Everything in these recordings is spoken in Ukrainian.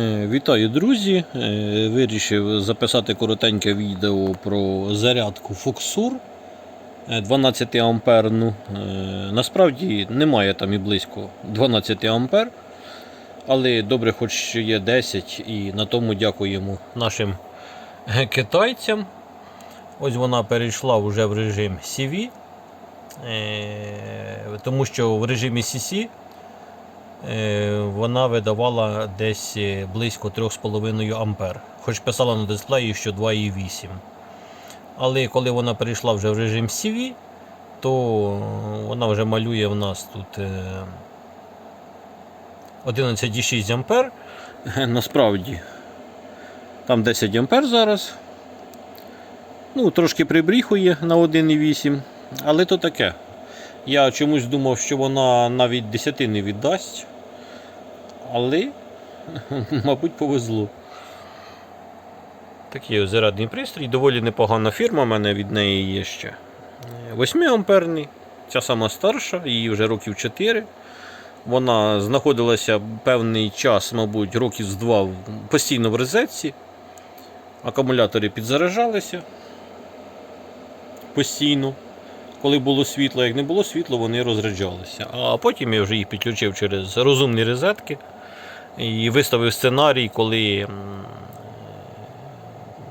Е, Вітаю, друзі! Е, Вирішив записати коротеньке відео про зарядку Фоксур 12 амперну. Е, Насправді немає там і близько 12 ампер, але добре, хоч що є 10, і на тому дякуємо нашим китайцям. Ось вона перейшла вже в режим CV, тому що в режимі CC вона видавала десь е, близько 3,5 ампер. Хоч писала на дисплеї, що 2,8. Але коли вона перейшла вже в режим CV, то вона вже малює в нас тут е, 11,6 ампер. Насправді там 10 ампер зараз. Ну, трошки прибріхує на 1,8, але то таке. Я чомусь думав, що вона навіть 10 не віддасть. Але, мабуть, повезло. Такий зарядний пристрій, доволі непогана фірма, в мене від неї є ще. 8 амперний, ця сама старша, їй вже років 4. Вона знаходилася певний час, мабуть, років з 2 постійно в розетці. Акумулятори підзаряджалися постійно. Коли було світло, як не було світла, вони розряджалися. А потім я вже їх підключив через розумні розетки і виставив сценарій, коли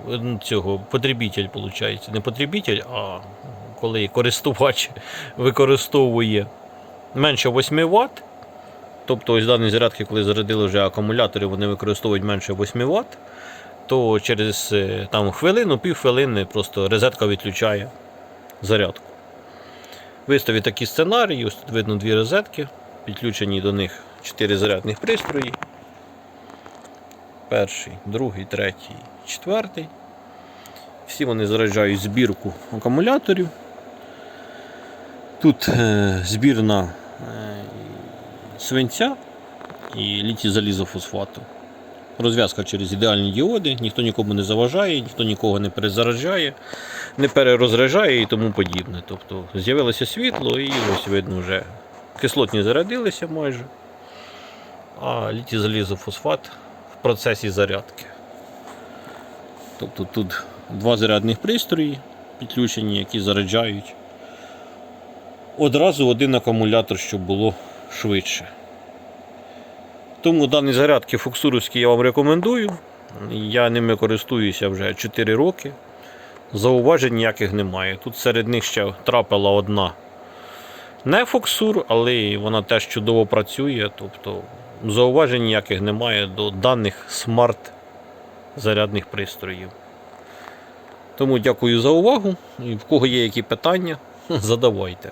м, цього потребитель, виходить, не потребитель, а коли користувач використовує менше 8 Вт. Тобто ось дані зарядки, коли зарядили вже акумулятори, вони використовують менше 8 Вт, то через е, там, хвилину, півхвилини просто розетка відключає зарядку. Виставі такі сценарії, ось тут видно дві розетки, підключені до них 4 зарядних пристрої. Перший, другий, третій, четвертий. Всі вони заряджають збірку акумуляторів. Тут е, збірна е, свинця і літій залізофосфату. Розв'язка через ідеальні діоди, ніхто нікому не заважає, ніхто нікого не перезаражає, не перерозряджає і тому подібне. Тобто з'явилося світло і ось видно вже кислотні зарядилися майже, а літій залізофосфат процесі зарядки. Тобто тут два зарядних пристрої підключені, які заряджають. Одразу один акумулятор, щоб було швидше. Тому дані зарядки фоксуровські я вам рекомендую. Я ними користуюся вже 4 роки. Зауважень ніяких немає. Тут серед них ще трапила одна не фоксур, але вона теж чудово працює. Тобто зауважень ніяких немає до даних смарт зарядних пристроїв. Тому дякую за увагу. В кого є які питання, задавайте.